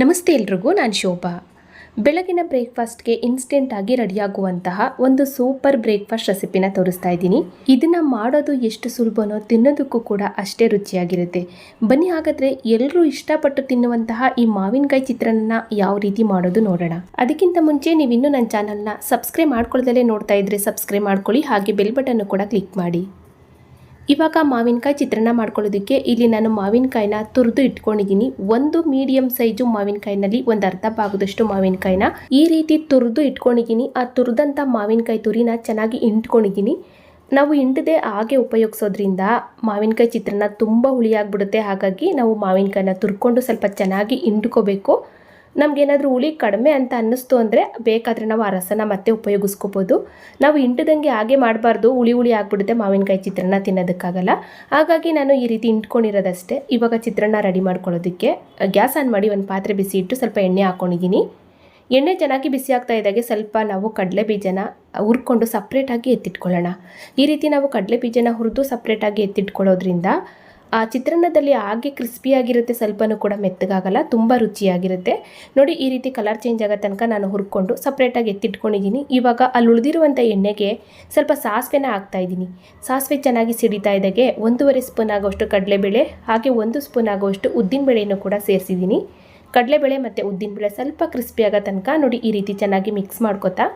ನಮಸ್ತೆ ಎಲ್ರಿಗೂ, ನಾನು ಶೋಭಾ. ಬೆಳಗಿನ ಬ್ರೇಕ್ಫಾಸ್ಟ್ಗೆ ಇನ್ಸ್ಟೆಂಟ್ ಆಗಿ ರೆಡಿಯಾಗುವಂತಹ ಒಂದು ಸೂಪರ್ ಬ್ರೇಕ್ಫಾಸ್ಟ್ ರೆಸಿಪಿನ ತೋರಿಸ್ತಾ ಇದ್ದೀನಿ. ಇದನ್ನು ಮಾಡೋದು ಎಷ್ಟು ಸುಲಭನೋ ತಿನ್ನೋದಕ್ಕೂ ಕೂಡ ಅಷ್ಟೇ ರುಚಿಯಾಗಿರುತ್ತೆ. ಬನ್ನಿ, ಹಾಗಾದರೆ ಎಲ್ಲರೂ ಇಷ್ಟಪಟ್ಟು ತಿನ್ನುವಂತಹ ಈ ಮಾವಿನಕಾಯಿ ಚಿತ್ರಾನ್ನ ಯಾವ ರೀತಿ ಮಾಡೋದು ನೋಡೋಣ. ಅದಕ್ಕಿಂತ ಮುಂಚೆ ನೀವು ಇನ್ನೂ ನನ್ನ ಚಾನಲ್ನ ಸಬ್ಸ್ಕ್ರೈಬ್ ಮಾಡ್ಕೊಳ್ಳ್ದಲೇ ನೋಡ್ತಾ ಇದ್ರೆ ಸಬ್ಸ್ಕ್ರೈಬ್ ಮಾಡ್ಕೊಳ್ಳಿ, ಹಾಗೆ ಬೆಲ್ ಬಟನ್ನು ಕೂಡ ಕ್ಲಿಕ್ ಮಾಡಿ. ಇವಾಗ ಮಾವಿನಕಾಯಿ ಚಿತ್ರಾನ್ನ ಮಾಡ್ಕೊಳ್ಳೋದಕ್ಕೆ ಇಲ್ಲಿ ನಾನು ಮಾವಿನಕಾಯಿನ ತುರಿದು ಇಟ್ಕೊಂಡಿದ್ದೀನಿ. ಒಂದು ಮೀಡಿಯಂ ಸೈಜು ಮಾವಿನಕಾಯಿನಲ್ಲಿ ಒಂದು ಅರ್ಧ ಭಾಗದಷ್ಟು ಮಾವಿನಕಾಯಿನ ಈ ರೀತಿ ತುರಿದು ಇಟ್ಕೊಂಡಿದ್ದೀನಿ. ಆ ತುರಿದಂಥ ಮಾವಿನಕಾಯಿ ತುರಿನ ಚೆನ್ನಾಗಿ ಇಂಟ್ಕೊಂಡಿದ್ದೀನಿ ನಾವು ಹಿಂಡದೆ ಹಾಗೆ ಉಪಯೋಗಿಸೋದ್ರಿಂದ ಮಾವಿನಕಾಯಿ ಚಿತ್ರಾನ್ನ ತುಂಬ ಹುಳಿಯಾಗಿಬಿಡುತ್ತೆ ಹಾಗಾಗಿ ನಾವು ಮಾವಿನಕಾಯಿನ ತುರ್ಕೊಂಡು ಸ್ವಲ್ಪ ಚೆನ್ನಾಗಿ ಹಿಂಡ್ಕೋಬೇಕು. ನಮಗೇನಾದರೂ ಹುಳಿ ಕಡಿಮೆ ಅಂತ ಅನ್ನಿಸ್ತು ಅಂದರೆ ಬೇಕಾದರೆ ನಾವು ಆ ರಸನ ಮತ್ತೆ ಉಪಯೋಗಿಸ್ಕೋಬೋದು. ನಾವು ಇಂಟದಂಗೆ ಹಾಗೆ ಮಾಡಬಾರ್ದು, ಹುಳಿ ಹುಳಿ ಆಗಿಬಿಡುತ್ತೆ ಮಾವಿನಕಾಯಿ ಚಿತ್ರಾನ್ನ ತಿನ್ನೋದಕ್ಕಾಗಲ್ಲ. ಹಾಗಾಗಿ ನಾನು ಈ ರೀತಿ ಇಂಟ್ಕೊಂಡಿರೋದಷ್ಟೇ ಇವಾಗ ಚಿತ್ರಾನ್ನ ರೆಡಿ ಮಾಡ್ಕೊಳ್ಳೋದಕ್ಕೆ ಗ್ಯಾಸ್ ಆನ್ ಮಾಡಿ ಒಂದು ಪಾತ್ರೆ ಬಿಸಿ ಇಟ್ಟು ಸ್ವಲ್ಪ ಎಣ್ಣೆ ಹಾಕ್ಕೊಂಡಿದ್ದೀನಿ ಎಣ್ಣೆ ಚೆನ್ನಾಗಿ ಬಿಸಿ ಆಗ್ತಾ ಇದ್ದಾಗೆ ಸ್ವಲ್ಪ ನಾವು ಕಡಲೆ ಬೀಜನ ಹುರ್ಕೊಂಡು ಸಪ್ರೇಟಾಗಿ ಎತ್ತಿಟ್ಕೊಳ್ಳೋಣ. ಈ ರೀತಿ ನಾವು ಕಡಲೆ ಬೀಜನ ಹುರಿದು ಸಪ್ರೇಟಾಗಿ ಎತ್ತಿಟ್ಕೊಳ್ಳೋದ್ರಿಂದ ಆ ಚಿತ್ರಾನ್ನದಲ್ಲಿ ಹಾಗೆ ಕ್ರಿಸ್ಪಿಯಾಗಿರುತ್ತೆ ಸ್ವಲ್ಪನೂ ಕೂಡ ಮೆತ್ತಗಾಗಲ್ಲ, ತುಂಬ ರುಚಿಯಾಗಿರುತ್ತೆ. ನೋಡಿ, ಈ ರೀತಿ ಕಲರ್ ಚೇಂಜ್ ಆಗೋ ತನಕ ನಾನು ಹುರ್ಕೊಂಡು ಸಪ್ರೇಟಾಗಿ ಎತ್ತಿಟ್ಕೊಂಡಿದ್ದೀನಿ. ಇವಾಗ ಅಲ್ಲಿ ಉಳಿದಿರುವಂಥ ಎಣ್ಣೆಗೆ ಸ್ವಲ್ಪ ಸಾಸಿವೆನ ಹಾಕ್ತಾ ಇದ್ದೀನಿ. ಸಾಸಿವೆ ಚೆನ್ನಾಗಿ ಸಿಡಿತಾ ಇದ್ದಾಗೆ ಒಂದೂವರೆ ಸ್ಪೂನ್ ಆಗೋಷ್ಟು ಕಡಲೆಬೇಳೆ, ಹಾಗೆ ಒಂದು ಸ್ಪೂನ್ ಆಗೋಷ್ಟು ಉದ್ದಿನಬೇಳೆಯನ್ನು ಕೂಡ ಸೇರಿಸಿದ್ದೀನಿ. ಕಡಲೆಬೇಳೆ ಮತ್ತು ಉದ್ದಿನಬೇಳೆ ಸ್ವಲ್ಪ ಕ್ರಿಸ್ಪಿ ಆಗೋ ತನಕ ನೋಡಿ, ಈ ರೀತಿ ಚೆನ್ನಾಗಿ ಮಿಕ್ಸ್ ಮಾಡ್ಕೋತಾ.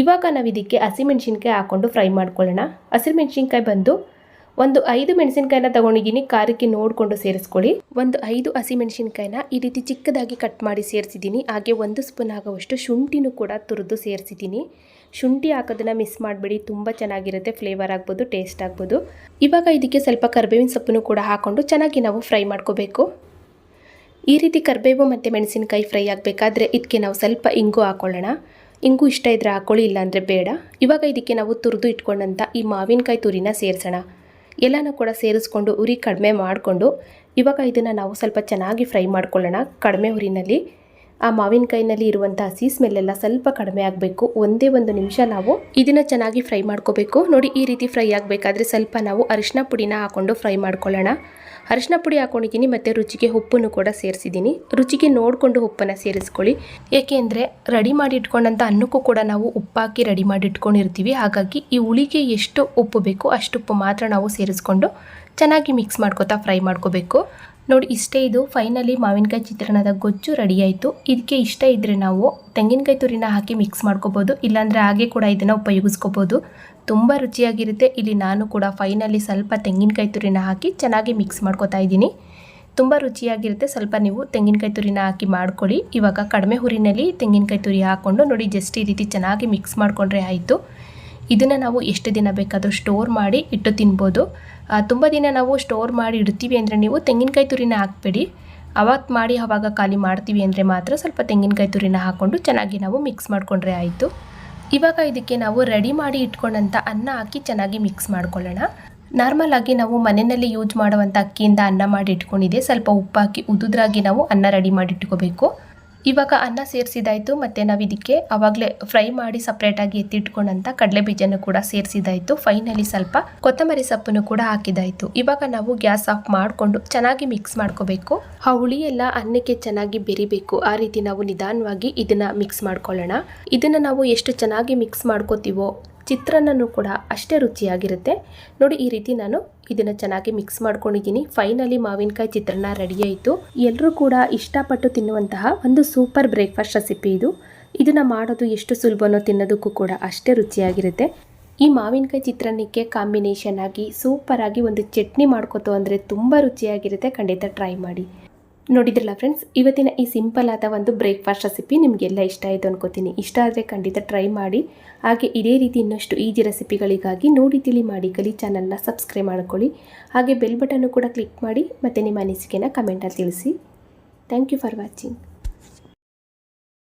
ಇವಾಗ ನಾವು ಇದಕ್ಕೆ ಹಸಿಮೆಣ್ಸಿನ್ಕಾಯಿ ಹಾಕ್ಕೊಂಡು ಫ್ರೈ ಮಾಡ್ಕೊಳ್ಳೋಣ. ಹಸಿಮೆಣ್ಸಿನ್ಕಾಯಿ ಬಂದು ಒಂದು ಐದು ಮೆಣಸಿನ್ಕಾಯಿನ ತಗೊಂಡಿದ್ದೀನಿ ಖಾರಕ್ಕೆ ನೋಡಿಕೊಂಡು ಸೇರಿಸ್ಕೊಳ್ಳಿ. ಒಂದು ಐದು ಹಸಿ ಮೆಣಸಿನಕಾಯಿನ ಈ ರೀತಿ ಚಿಕ್ಕದಾಗಿ ಕಟ್ ಮಾಡಿ ಸೇರಿಸಿದ್ದೀನಿ. ಹಾಗೆ ಒಂದು ಸ್ಪೂನ್ ಆಗುವಷ್ಟು ಶುಂಠಿನೂ ಕೂಡ ತುರಿದು ಸೇರಿಸಿದ್ದೀನಿ. ಶುಂಠಿ ಹಾಕೋದನ್ನ ಮಿಸ್ ಮಾಡಬೇಡಿ. ತುಂಬ ಚೆನ್ನಾಗಿರುತ್ತೆ. ಫ್ಲೇವರ್ ಆಗ್ಬೋದು, ಟೇಸ್ಟ್ ಆಗ್ಬೋದು. ಇವಾಗ ಇದಕ್ಕೆ ಸ್ವಲ್ಪ ಕರ್ಬೇವಿನ ಸೊಪ್ಪನ್ನು ಕೂಡ ಹಾಕ್ಕೊಂಡು ಚೆನ್ನಾಗಿ ನಾವು ಫ್ರೈ ಮಾಡ್ಕೋಬೇಕು. ಈ ರೀತಿ ಕರಿಬೇವು ಮತ್ತು ಮೆಣಸಿನಕಾಯಿ ಫ್ರೈ ಆಗಬೇಕಾದ್ರೆ ಇದಕ್ಕೆ ನಾವು ಸ್ವಲ್ಪ ಇಂಗು ಹಾಕೊಳ್ಳೋಣ. ಇಂಗು ಇಷ್ಟ ಇದ್ದರೆ ಹಾಕೊಳ್ಳಿ, ಇಲ್ಲಾಂದರೆ ಬೇಡ. ಇವಾಗ ಇದಕ್ಕೆ ನಾವು ತುರಿದು ಇಟ್ಕೊಂಡಂಥ ಈ ಮಾವಿನಕಾಯಿ ತುರಿನ ಸೇರಿಸೋಣ. ಎಲ್ಲನೂ ಕೂಡ ಸೇರಿಸ್ಕೊಂಡು ಉರಿ ಕಡಿಮೆ ಮಾಡಿಕೊಂಡು ಇವಾಗ ಇದನ್ನು ನಾವು ಸ್ವಲ್ಪ ಚೆನ್ನಾಗಿ ಫ್ರೈ ಮಾಡ್ಕೊಳ್ಳೋಣ ಕಡಿಮೆ ಉರಿನಲ್ಲಿ. ಆ ಮಾವಿನಕಾಯಿನಲ್ಲಿ ಇರುವಂಥ ಹಸಿ ಸ್ಮೆಲ್ಲೆಲ್ಲ ಸ್ವಲ್ಪ ಕಡಿಮೆ ಆಗಬೇಕು. ಒಂದೇ ಒಂದು ನಿಮಿಷ ನಾವು ಇದನ್ನ ಚೆನ್ನಾಗಿ ಫ್ರೈ ಮಾಡ್ಕೋಬೇಕು. ನೋಡಿ, ಈ ರೀತಿ ಫ್ರೈ ಆಗಬೇಕಾದ್ರೆ ಸ್ವಲ್ಪ ನಾವು ಅರಿಶಿನ ಪುಡಿನ ಹಾಕೊಂಡು ಫ್ರೈ ಮಾಡ್ಕೊಳ್ಳೋಣ. ಅರಿಶಿನ ಪುಡಿ ಹಾಕೊಂಡಿದ್ದೀನಿ, ಮತ್ತು ರುಚಿಗೆ ಉಪ್ಪನ್ನು ಕೂಡ ಸೇರಿಸಿದ್ದೀನಿ. ರುಚಿಗೆ ನೋಡಿಕೊಂಡು ಉಪ್ಪನ್ನು ಸೇರಿಸ್ಕೊಳ್ಳಿ. ಏಕೆಂದರೆ ರೆಡಿ ಮಾಡಿ ಇಟ್ಕೊಂಡಂಥ ಅನ್ನಕ್ಕೂ ಕೂಡ ನಾವು ಉಪ್ಪಾಕಿ ರೆಡಿ ಮಾಡಿ ಇಟ್ಕೊಂಡಿರ್ತೀವಿ. ಹಾಗಾಗಿ ಈ ಹುಳಿಗೆ ಎಷ್ಟು ಉಪ್ಪು ಬೇಕು ಅಷ್ಟು ಉಪ್ಪು ಮಾತ್ರ ನಾವು ಸೇರಿಸ್ಕೊಂಡು ಚೆನ್ನಾಗಿ ಮಿಕ್ಸ್ ಮಾಡ್ಕೋತಾ ಫ್ರೈ ಮಾಡ್ಕೋಬೇಕು. ನೋಡಿ, ಇಷ್ಟೇ ಇದು. ಫೈನಲಿ ಮಾವಿನಕಾಯಿ ಚಿತ್ರಾನ್ನದ ಗೊಜ್ಜು ರೆಡಿ ಆಯಿತು. ಇದಕ್ಕೆ ಇಷ್ಟ ಇದ್ದರೆ ನಾವು ತೆಂಗಿನಕಾಯಿ ತುರಿನ ಹಾಕಿ ಮಿಕ್ಸ್ ಮಾಡ್ಕೋಬೋದು. ಇಲ್ಲಾಂದರೆ ಹಾಗೆ ಕೂಡ ಇದನ್ನು ಉಪಯೋಗಿಸ್ಕೋಬೋದು. ತುಂಬ ರುಚಿಯಾಗಿರುತ್ತೆ. ಇಲ್ಲಿ ನಾನು ಕೂಡ ಫೈನಲಿ ಸ್ವಲ್ಪ ತೆಂಗಿನಕಾಯಿ ತುರಿನ ಹಾಕಿ ಚೆನ್ನಾಗಿ ಮಿಕ್ಸ್ ಮಾಡ್ಕೋತಾ ಇದ್ದೀನಿ. ತುಂಬ ರುಚಿಯಾಗಿರುತ್ತೆ. ಸ್ವಲ್ಪ ನೀವು ತೆಂಗಿನಕಾಯಿ ತುರಿನ ಹಾಕಿ ಮಾಡ್ಕೊಳ್ಳಿ. ಇವಾಗ ಕಡಿಮೆ ಹುರಿನಲ್ಲಿ ತೆಂಗಿನಕಾಯಿ ತುರಿ ಹಾಕ್ಕೊಂಡು ನೋಡಿ ಜಸ್ಟ್ ಈ ರೀತಿ ಚೆನ್ನಾಗಿ ಮಿಕ್ಸ್ ಮಾಡಿಕೊಂಡ್ರೆ ಆಯಿತು. ಇದನ್ನು ನಾವು ಎಷ್ಟು ದಿನ ಬೇಕಾದರೂ ಸ್ಟೋರ್ ಮಾಡಿ ಇಟ್ಟು ತಿನ್ಬೋದು. ತುಂಬ ದಿನ ನಾವು ಸ್ಟೋರ್ ಮಾಡಿ ಇಡ್ತೀವಿ ಅಂದರೆ ನೀವು ತೆಂಗಿನಕಾಯಿ ತುರಿನ ಹಾಕ್ಬೇಡಿ. ಅವತ್ತು ಮಾಡಿ ಅವಾಗ ಖಾಲಿ ಮಾಡ್ತೀವಿ ಅಂದರೆ ಮಾತ್ರ ಸ್ವಲ್ಪ ತೆಂಗಿನಕಾಯಿ ತುರಿನ ಹಾಕ್ಕೊಂಡು ಚೆನ್ನಾಗಿ ನಾವು ಮಿಕ್ಸ್ ಮಾಡಿಕೊಂಡ್ರೆ ಆಯಿತು. ಇವಾಗ ಇದಕ್ಕೆ ನಾವು ರೆಡಿ ಮಾಡಿ ಇಟ್ಕೊಂಡಂಥ ಅನ್ನ ಹಾಕಿ ಚೆನ್ನಾಗಿ ಮಿಕ್ಸ್ ಮಾಡ್ಕೊಳ್ಳೋಣ. ನಾರ್ಮಲ್ ಆಗಿ ನಾವು ಮನೆಯಲ್ಲಿ ಯೂಸ್ ಮಾಡುವಂಥ ಅಕ್ಕಿಯಿಂದ ಅನ್ನ ಮಾಡಿ ಇಟ್ಕೊಂಡಿದೆ ಸ್ವಲ್ಪ ಉಪ್ಪು ಹಾಕಿ ಉದುದ್ರಾಗಿ ನಾವು ಅನ್ನ ರೆಡಿ ಮಾಡಿ ಇಟ್ಕೋಬೇಕು. ಇವಾಗ ಅನ್ನ ಸೇರಿಸಿದಾಯಿತು, ಮತ್ತು ನಾವು ಇದಕ್ಕೆ ಆವಾಗಲೇ ಫ್ರೈ ಮಾಡಿ ಸಪ್ರೇಟಾಗಿ ಎತ್ತಿಟ್ಕೊಂಡಂಥ ಕಡಲೆ ಬೀಜನ ಕೂಡ ಸೇರಿಸಿದಾಯಿತು. ಫೈನಲಿ ಸ್ವಲ್ಪ ಕೊತ್ತಂಬರಿ ಸೊಪ್ಪನ್ನು ಕೂಡ ಹಾಕಿದಾಯಿತು. ಇವಾಗ ನಾವು ಗ್ಯಾಸ್ ಆಫ್ ಮಾಡಿಕೊಂಡು ಚೆನ್ನಾಗಿ ಮಿಕ್ಸ್ ಮಾಡ್ಕೋಬೇಕು. ಆ ಹುಳಿ ಎಲ್ಲ ಅನ್ನಕ್ಕೆ ಚೆನ್ನಾಗಿ ಬೆರಿಬೇಕು. ಆ ರೀತಿ ನಾವು ನಿಧಾನವಾಗಿ ಇದನ್ನು ಮಿಕ್ಸ್ ಮಾಡ್ಕೊಳ್ಳೋಣ. ಇದನ್ನು ನಾವು ಎಷ್ಟು ಚೆನ್ನಾಗಿ ಮಿಕ್ಸ್ ಮಾಡ್ಕೋತೀವೋ ಚಿತ್ರಾನ್ನನೂ ಕೂಡ ಅಷ್ಟೇ ರುಚಿಯಾಗಿರುತ್ತೆ. ನೋಡಿ, ಈ ರೀತಿ ನಾನು ಇದನ್ನು ಚೆನ್ನಾಗಿ ಮಿಕ್ಸ್ ಮಾಡ್ಕೊಂಡಿದ್ದೀನಿ. ಫೈನಲಿ ಮಾವಿನಕಾಯಿ ಚಿತ್ರಾನ್ನ ರೆಡಿ ಆಯಿತು. ಎಲ್ಲರೂ ಕೂಡ ಇಷ್ಟಪಟ್ಟು ತಿನ್ನುವಂತಹ ಒಂದು ಸೂಪರ್ ಬ್ರೇಕ್ಫಾಸ್ಟ್ ರೆಸಿಪಿ ಇದು. ಇದನ್ನು ಮಾಡೋದು ಎಷ್ಟು ಸುಲಭನೋ ತಿನ್ನೋದಕ್ಕೂ ಕೂಡ ಅಷ್ಟೇ ರುಚಿಯಾಗಿರುತ್ತೆ. ಈ ಮಾವಿನಕಾಯಿ ಚಿತ್ರಾನ್ನಕ್ಕೆ ಕಾಂಬಿನೇಷನ್ ಆಗಿ ಸೂಪರಾಗಿ ಒಂದು ಚಟ್ನಿ ಮಾಡ್ಕೋತು ಅಂದರೆ ತುಂಬ ರುಚಿಯಾಗಿರುತ್ತೆ. ಖಂಡಿತ ಟ್ರೈ ಮಾಡಿ. ನೋಡಿದ್ರಲ್ಲ ಫ್ರೆಂಡ್ಸ್ ಇವತ್ತಿನ ಈ ಸಿಂಪಲ್ ಆದ ಒಂದು ಬ್ರೇಕ್ಫಾಸ್ಟ್ ರೆಸಿಪಿ ನಿಮಗೆಲ್ಲ ಇಷ್ಟ ಆಯಿತು ಅನ್ಕೋತೀನಿ. ಇಷ್ಟ ಆದರೆ ಖಂಡಿತ ಟ್ರೈ ಮಾಡಿ. ಹಾಗೆ ಇದೇ ರೀತಿ ಇನ್ನಷ್ಟು ಈಜಿ ರೆಸಿಪಿಗಳಿಗಾಗಿ ನೋಡಿ ತಿಳಿ ಮಾಡಿ ಕಲಿ ಚಾನಲ್ನ ಸಬ್ಸ್ಕ್ರೈಬ್ ಮಾಡ್ಕೊಳ್ಳಿ. ಹಾಗೆ ಬೆಲ್ ಬಟನ್ನು ಕೂಡ ಕ್ಲಿಕ್ ಮಾಡಿ ಮತ್ತು ನಿಮ್ಮ ಅನಿಸಿಕೆನ ಕಮೆಂಟಲ್ಲಿ ತಿಳಿಸಿ. Thank you for watching